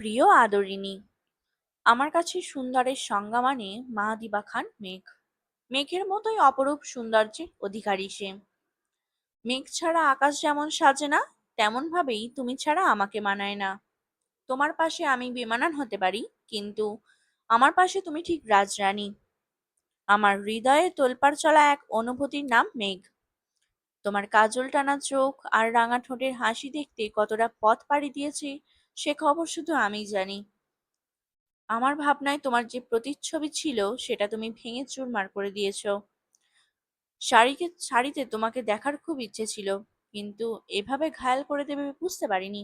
প্রিয় আদরিণী। আমার কাছে সুন্দরের সংজ্ঞা মানে মাহাদিবা খান মেঘ। মেঘের মতোই অপরূপ সৌন্দর্যের অধিকারী সে। মেঘ ছাড়া আকাশ যেমন সাজে না তেমন ভাবেই তুমি ছাড়া আমাকে মানায় না। তোমার পাশে আমি বেমানান হতে পারি, কিন্তু আমার পাশে তুমি ঠিক রাজরানী। আমার হৃদয়ে তোলপাড় চলা এক অনুভূতির নাম মেঘ। তোমার কাজল টানা চোখ আর রাঙা ঠোঁটের হাসি দেখতে কতটা পথ পাড়ি দিয়েছি সে খবর শুধু আমিই জানি। আমার ভাবনায় তোমার যে প্রতিচ্ছবি ছিল, সেটা তুমি ভেঙে চুরমার করে দিয়েছ। শাড়িকে, শাড়িতে তোমাকে দেখার খুব ইচ্ছে ছিল, কিন্তু এভাবে ঘায়াল করে দেবে বুঝতে পারিনি।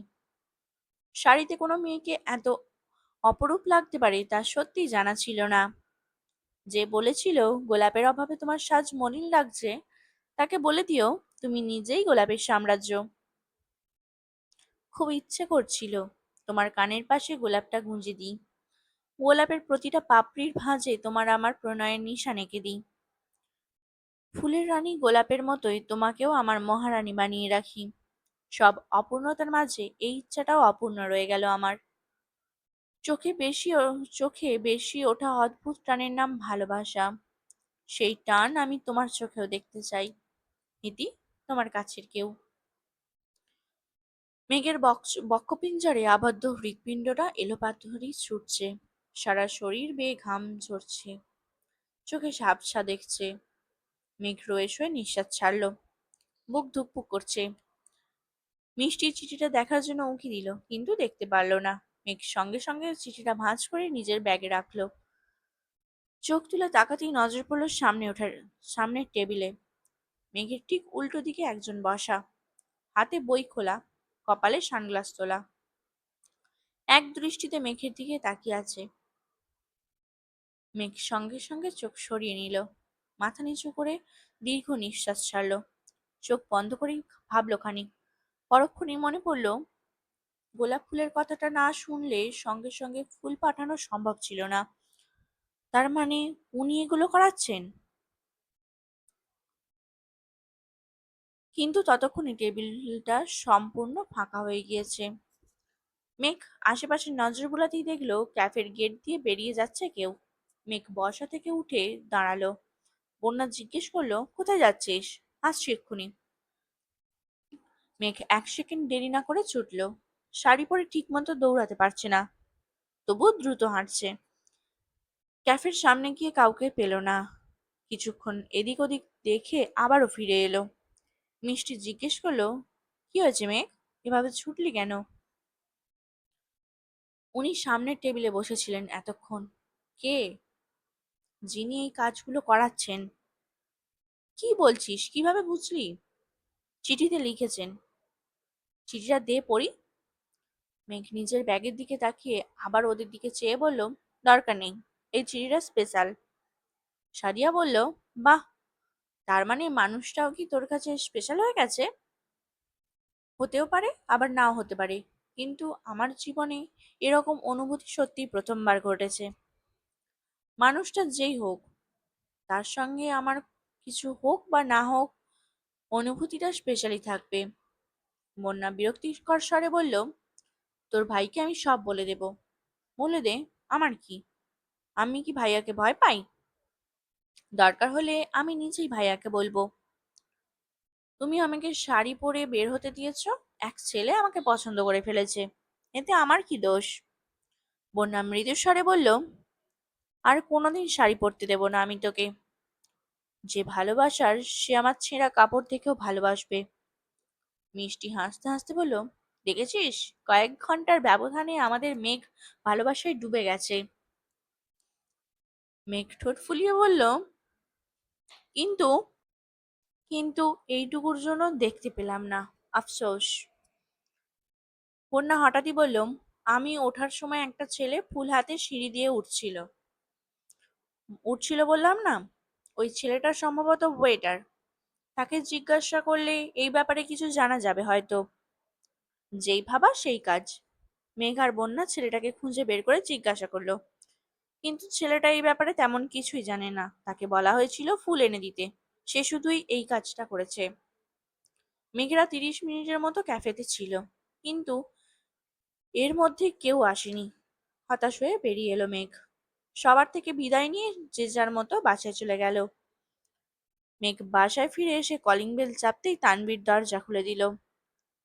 শাড়িতে কোনো মেয়েকে এত অপরূপ লাগতে পারে, তা সত্যিই জানা ছিল না। যে বলেছিল, গোলাপের অভাবে তোমার সাজ মলিন লাগছে, তাকে বলে দিও, তুমি নিজেই গোলাপের সাম্রাজ্য। খুব ইচ্ছে করছিল। তোমার কানের পাশে গোলাপটা গুঁজে দিই। গোলাপের প্রতিটা পাপড়ির ভাঁজে তোমার আমার প্রণয়ের নিশান এঁকে দিই। ফুলের রানী গোলাপের মতোই তোমাকেও আমার মহারানী বানিয়ে রাখি। সব অপূর্ণতার মাঝে এই ইচ্ছাটাও অপূর্ণ রয়ে গেল আমার। চোখে বেশি চোখে বেশি ওঠা অদ্ভুত টানের নাম ভালোবাসা। সেই টান আমি তোমার চোখেও দেখতে চাই। ইতি তোমার কাছের কেউ। মেঘের বক্ষ- বক্ষপিঞ্জরে আবদ্ধ হৃৎপিণ্ডটা এলোপাথরি ছুটছে। সারা শরীর বেয়ে ঘাম ঝরছে। চোখে ঝাপসা দেখছে। মেঘ রয়ে শয়ে নিঃশ্বাস ছাড়লো। বুক ধুকপুক করছে। মিষ্টির চিঠিটা দেখার জন্য উঁকি দিল, কিন্তু দেখতে পারল না। মেঘ সঙ্গে সঙ্গে চিঠিটা ভাঁজ করে নিজের ব্যাগে রাখল। চোখ তুলে তাকাতেই নজর পড়ল সামনে ওঠার, সামনের টেবিলে। মেঘের ঠিক উল্টো দিকে একজন বসা। হাতে বই খোলা। কপালে সানগ্লাস তোলা। এক দৃষ্টিতে মেঘের দিকে তাকিয়ে আছে। মেঘ সঙ্গে সঙ্গে চোখ সরিয়ে নিল। মাথা নিচু করে দীর্ঘ নিঃশ্বাস ছাড়লো। চোখ বন্ধ করেই ভাবলো খানিক। পরক্ষণেই মনে পড়ল, গোলাপ ফুলের কথাটা না শুনলে সঙ্গে সঙ্গে ফুল পাঠানো সম্ভব ছিল না। তার মানে উনি এগুলো করাচ্ছেন? কিন্তু ততক্ষণে টেবিলটা সম্পূর্ণ ফাঁকা হয়ে গিয়েছে। মেঘ আশেপাশে নজর বুলাতেই দেখল, ক্যাফের গেট দিয়ে বেরিয়ে যাচ্ছে কেউ। মেঘ বসা থেকে উঠে দাঁড়াল। বন্যা জিজ্ঞেস করল, কোথায় যাচ্ছিস? আসছি এক্ষুনি। মেঘ এক সেকেন্ড দেরি না করে ছুটলো। শাড়ি পরে ঠিকমতো দৌড়াতে পারছে না। তবুও দ্রুত হাঁটছে। ক্যাফের সামনে গিয়ে কাউকে পেল না। কিছুক্ষণ এদিক ওদিক দেখে আবারও ফিরে এলো। মিষ্টি জিজ্ঞেস করল, কি হয়েছে মেঘ? এভাবে ছুটলি কেন? উনি সামনের টেবিলে বসেছিলেন এতক্ষণ। কে? যিনি এই কাজগুলো করাচ্ছেন। কি বলছিস? কীভাবে বুঝলি? চিঠিতে লিখেছেন। চিঠিটা দে পড়ি। মেঘ নিজের ব্যাগের দিকে তাকিয়ে আবার ওদের দিকে চেয়ে বলল, দরকার নেই, এই চিঠিটা স্পেশাল সাদিয়া বলল, বাহ তার মানে মানুষটাও কি তোর কাছে স্পেশাল হয়ে গেছে? হতেও পারে, আবার নাও হতে পারে। কিন্তু আমার জীবনে এরকম অনুভূতি সত্যি প্রথমবার ঘটেছে। মানুষটা যেই হোক, তার সঙ্গে আমার কিছু হোক বা না হোক, অনুভূতিটা স্পেশালি থাকবে। বন্যা বিরক্তিকর স্বরে বলল, তোর ভাইকে আমি সব বলে দেব। বলে দে, আমার কি? আমি কি ভাইয়াকে ভয় পাই? দরকার হলে আমি নিজেই ভাইয়াকে বলব। তুমি আমাকে শাড়ি পরে বের হতে দিয়েছ, এক ছেলে আমাকে পছন্দ করে ফেলেছে, এতে আমার কি দোষ? বন্যা মৃদুস্বরে বলল, আর কোনোদিন শাড়ি পরতে দেব না আমি তোকে। যে ভালোবাসার, সে আমার ছেঁড়া কাপড় দেখেও ভালোবাসবে। মিষ্টি হাসতে হাসতে বলল, দেখেছিস? কয়েক ঘণ্টার ব্যবধানে আমাদের মেঘ ভালোবাসায় ডুবে গেছে। মেঘ ঠোঁট ফুলিয়ে বলল, কিন্তু কিন্তু এইটুকুর জন্য দেখতে পেলাম না, আফসোস। কন্যা হঠাৎই বলল, আমি ওঠার সময় একটা ছেলে ফুল হাতে সিঁড়ি দিয়ে উঠছিল। উঠছিল বললাম না? ওই ছেলেটা সম্ভবত ওয়েটার তাকে জিজ্ঞাসা করলে এই ব্যাপারে কিছু জানা যাবে হয়তো। যেই ভাবা সেই কাজ। মেঘ আর বন্যা ছেলেটাকে খুঁজে বের করে জিজ্ঞাসা করল কিন্তু ছেলেটা এই ব্যাপারে তেমন কিছুই জানে না। তাকে বলা হয়েছিল ফুল এনে দিতে। সে শুধুই এই কাজটা করেছে। মেঘেরা তিরিশ মিনিটের মতো ক্যাফেতে ছিল। কিন্তু এর মধ্যে কেউ আসেনি। হতাশ হয়ে বেরিয়ে এলো মেঘ। সবার থেকে বিদায় নিয়ে যে যার মতো বাসায় চলে গেল। মেঘ বাসায় ফিরে এসে কলিং বেল চাপতেই তানবির দরজা খুলে দিল।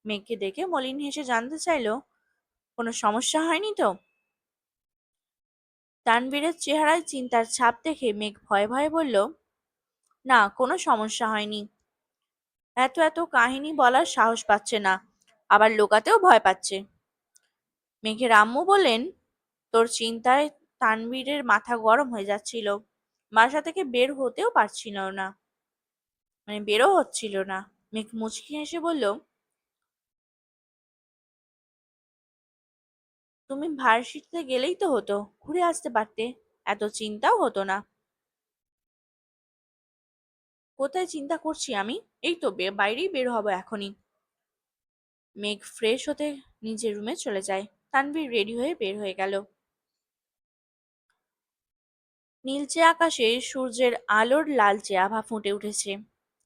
মেঘকে দেখে মলিন হেসে জানতে চাইলো, কোনো সমস্যা হয়নি তো? তানবীরের চেহারায় চিন্তার ছাপ দেখে মেঘ ভয়ে ভয়ে বলল, না, কোনো সমস্যা হয়নি। এত এত কাহিনী বলার সাহস পাচ্ছে না। আবার লোকাতেও ভয় পাচ্ছে। মেঘের আম্মু বললেন, তোর চিন্তায় তানবীরের মাথা গরম হয়ে যাচ্ছিল। বাসা থেকে বের হতেও পারছিল না। মানে বেরও হচ্ছিল না। মেঘ মুচকি হেসে বলল তুমি ভার্সিটিতে গেলেই তো হতো, ঘুরে আসতে পারতে। এত চিন্তাও হতো না। কোথায় চিন্তা করছি আমি? এই তো বাইরেই বের হব এখনই। মেঘ ফ্রেশ হতে নিজের রুমে চলে যায়। তানভীর রেডি হয়ে বের হয়ে গেল। নীলচে আকাশে সূর্যের আলোর লালচে আভা ফুটে উঠেছে,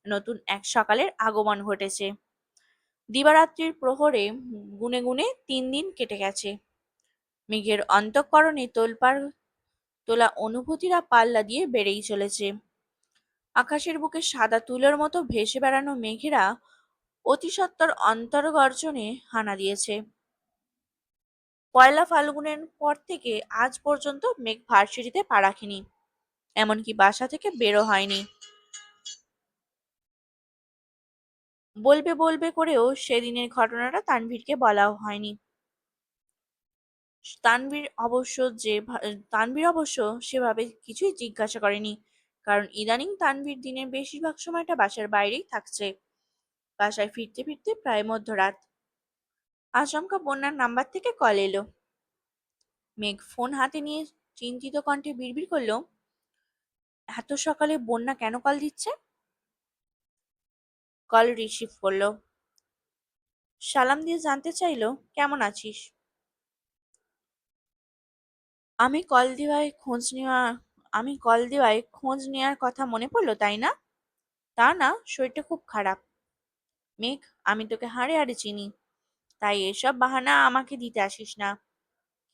নতুন এক সকালের আগমন ঘটেছে। দিবারাত্রির প্রহরে গুনে গুনে তিন দিন কেটে গেছে। মেঘের অন্তঃকরণে তোলপাড়, তোলা অনুভূতিরা পাল্লা দিয়ে বেড়েই চলেছে। আকাশের বুকে সাদা তুলোর মতো ভেসে বেড়ানো মেঘেরা অতিসত্বর অন্তর্গর্জনে হানা দিয়েছে। পয়লা ফাল্গুনের পর থেকে আজ পর্যন্ত মেঘ ভার্সিটিতে পা রাখেনি, এমনকি বাসা থেকে বেরো হয়নি। বলবে বলবে করেও সেদিনের ঘটনাটা তানভীরকে বলাও হয়নি। তানভীর অবশ্য যে তানভীর অবশ্য সেভাবে কিছুই জিজ্ঞাসা করেনি। কারণ ইদানিং তানভীর দিনের বেশিরভাগ সময়টা বাসার বাইরেই থাকছে। বাসায় ফিরতে ফিরতে প্রায় মধ্যরাত। আচমকা বন্যার নাম্বার থেকে কল এলো। মেঘ ফোন হাতে নিয়ে চিন্তিত কণ্ঠে বিড়বিড় করল, এত সকালে বন্যা কেন কল দিচ্ছে? কল রিসিভ করল। সালাম দিয়ে জানতে চাইলো, কেমন আছিস? আমি কল দেওয়ায় খোঁজ নেওয়া, আমি কল দেওয়ায় খোঁজ নেওয়ার কথা মনে পড়ল, তাই না? তা না, শরীরটা খুব খারাপ। মেঘ, আমি তোকে হাড়ে হাড়ে চিনি। তাই এসব বাহানা আমাকে দিতে আসিস না।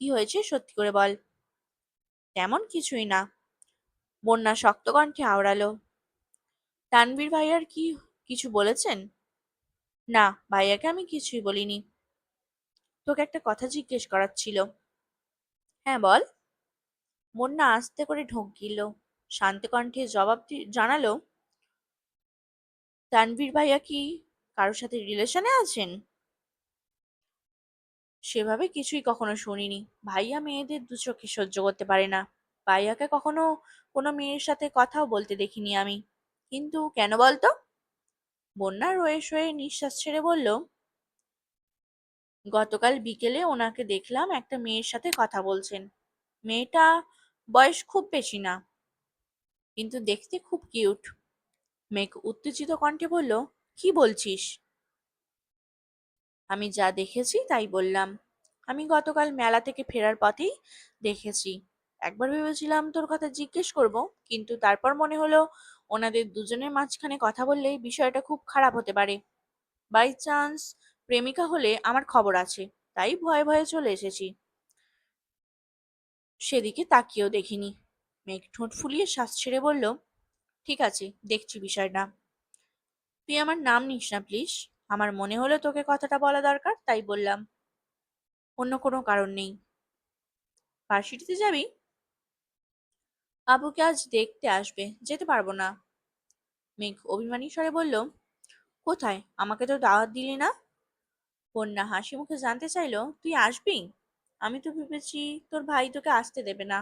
কি হয়েছে সত্যি করে বল। তেমন কিছুই না। বন্যা শক্ত কণ্ঠে আওড়ালো। তানবীর ভাইয়ার কি কিছু বলেছেন? না, ভাইয়াকে আমি কিছুই বলিনি। তোকে একটা কথা জিজ্ঞেস করার ছিল। হ্যাঁ বল। বন্যা আস্তে করে ঢোক গিল শান্ত কণ্ঠে জবাব জানালো, তানভীর ভাইয়া কি কারোর সাথে রিলেশনে আছেন? সেভাবে কিছুই কখনো শুনিনি। ভাইয়া মেয়েদের দু চোখে সহ্য করতে পারে না। ভাইয়াকে কখনো কোনো মেয়ের সাথে কথাও বলতে দেখিনি আমি। কিন্তু কেন বলতো? বন্যা রয়ে শয়ে নিঃশ্বাস ছেড়ে বলল, গতকাল বিকেলে ওনাকে দেখলাম একটা মেয়ের সাথে কথা বলছেন। মেয়েটা বয়স খুব বেশি না। কিন্তু দেখতে খুব কিউট মেঘ উত্তেজিত কণ্ঠে বলল, কি বলছিস? আমি যা দেখেছি তাই বললাম। আমি গতকাল মেলা থেকে ফেরার পথেই দেখেছি। একবার ভেবেছিলাম তোর কথা জিজ্ঞেস করব, কিন্তু তারপর মনে হলো ওনাদের দুজনের মাঝখানে কথা বললে বিষয়টা খুব খারাপ হতে পারে। বাই চান্স প্রেমিকা হলে আমার খবর আছে, তাই ভয়ে ভয়ে চলে এসেছি। সেদিকে তাকিয়েও দেখিনি। মেঘ ঠোঁট ফুলিয়ে শ্বাস ছেড়ে বলল, ঠিক আছে, দেখছি বিষয়টা। তুই আমার নাম নিস না প্লিজ আমার মনে হলো তোকে কথাটা বলা দরকার, তাই বললাম। অন্য কোনো কারণ নেই। ভার্সিটিতে যাবি? আবুকে আজ দেখতে আসবে, যেতে পারব না মেঘ অভিমানী স্বরে বলল, কোথায়? আমাকে তো দাওয়াত দিলি না কন্যা হাসি মুখে জানতে চাইলো, তুই আসবি? আমি তো ভেবেছি তোর ভাই তোকে আসতে দেবে না।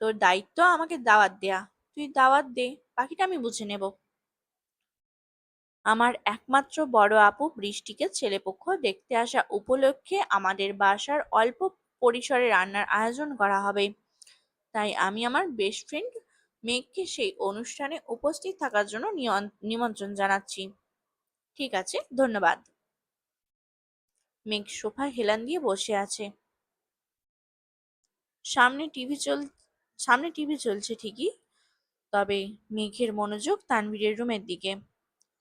তোর দায়িত্ব আমাকে দাওয়াত দেয়া। তুই দাওয়াত দে, বাকিটা আমি বুঝে নেব। আমার একমাত্র বড় আপু বৃষ্টিকে ছেলেপক্ষ দেখতে আসা উপলক্ষে আমাদের বাসার অল্প পরিসরে রান্নার আয়োজন করা হবে। তাই আমি আমার বেস্ট ফ্রেন্ড মেঘকে সেই অনুষ্ঠানে উপস্থিত থাকার জন্য নিমন্ত্রণ জানাচ্ছি। ঠিক আছে, ধন্যবাদ। মেঘ সোফায় হেলান দিয়ে বসে আছে। সামনে টিভি চল, সামনে টিভি চলছে ঠিকই, তবে মেঘের মনোযোগ তানভীরের রুমের দিকে।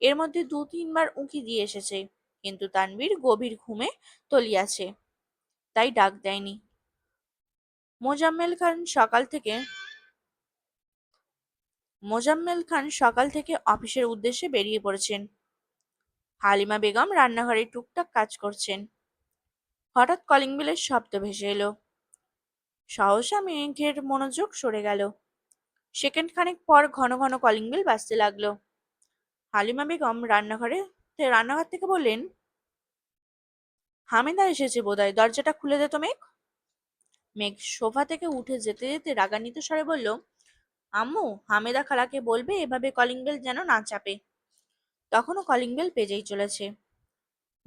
এর মধ্যে দু তিনবার উঁকি দিয়ে এসেছে, কিন্তু তানভীর গভীর ঘুমে তলিয়াছে, তাই ডাক দেয়নি। মোজাম্মেল খান সকাল থেকে, মোজাম্মেল খান সকাল থেকে অফিসের উদ্দেশ্যে বেরিয়ে পড়েছেন। হালিমা বেগম রান্নাঘরে টুকটাক কাজ করছেন। হঠাৎ কলিং বেলের শব্দ ভেসে এলো। সহসা মেঘের মনোযোগ সরে গেল। সেকেন্ড খানেক পর ঘন ঘন কলিং বেল বাজতে লাগল। হালিমা বেগম রান্নাঘরে, রান্নাঘর থেকে বললেন, হামেদা এসেছে বোধহয়, দরজাটা খুলে দে তো মেঘ। মেঘ সোফা থেকে উঠে যেতে যেতে রাগান্বিত স্বরে বলল, আম্মু, হামেদা খালাকে বলবে এভাবে কলিং বেল যেন না চাপে। তখনও কলিং বেল পেজেই চলেছে।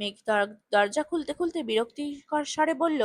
মেঘ দর- দরজা খুলতে খুলতে বিরক্তিকর স্বরে বলল